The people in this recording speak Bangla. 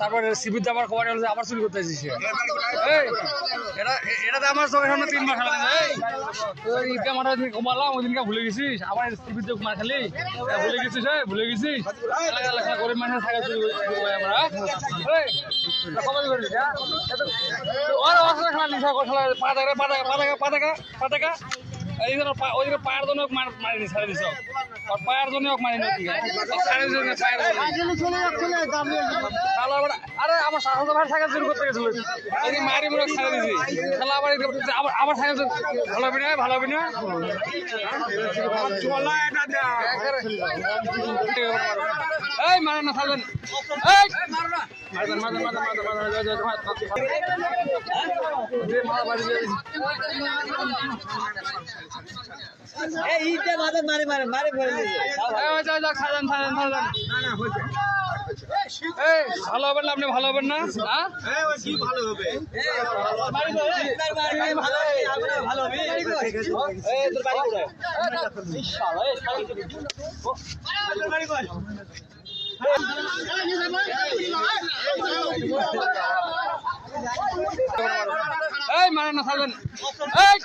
তারপরে শিবির দাবার ঘুমানি হলো আবার চুরি করতে এই, এটা আমার চোখের সামনে তিনবার খেলা ঈদগা মাঠে তুমি ঘুমালাম ওই দিনকে ভুলে গেছিস? আবার শিবির দিয়ে মার খালি ভুলে গেছিস ভুলে গেছিস? এলাকা এলাকা করে মানুষের থাকা চুরি আমরা কবে করিস হ্যাঁ নিশা কথা পাতাকা পাতাকা পাতাকা পাতাকা পাতাকা এই জন্য ওই জন্য পায়ের জন্য ওকে মার মারি নি ছাড়ে দিছ আর পায়ের জন্য ওকে মারি নাকি ছাড়ে দিছ না পায়ের খেলা আবার আরে আমার সাহস ভাই সাইকেল শুরু করতে গেছিল এই মারি মুরক ছাড়ে দিছি খেলা আবার আবার আবার সাইকেল ভালো হবে না ভালো হবে না এই মারেন না ছাড়বেন এই মারবেন মারবেন মারবেন মারবেন মারবেন এই ইটে মাথা মারে মারে ফেলে এই ভালো হবেন না আপনি ভালো হবেন না? হ্যাঁ? ভালো হবে ভালো হবে মারেন না ছাড়বেন এই!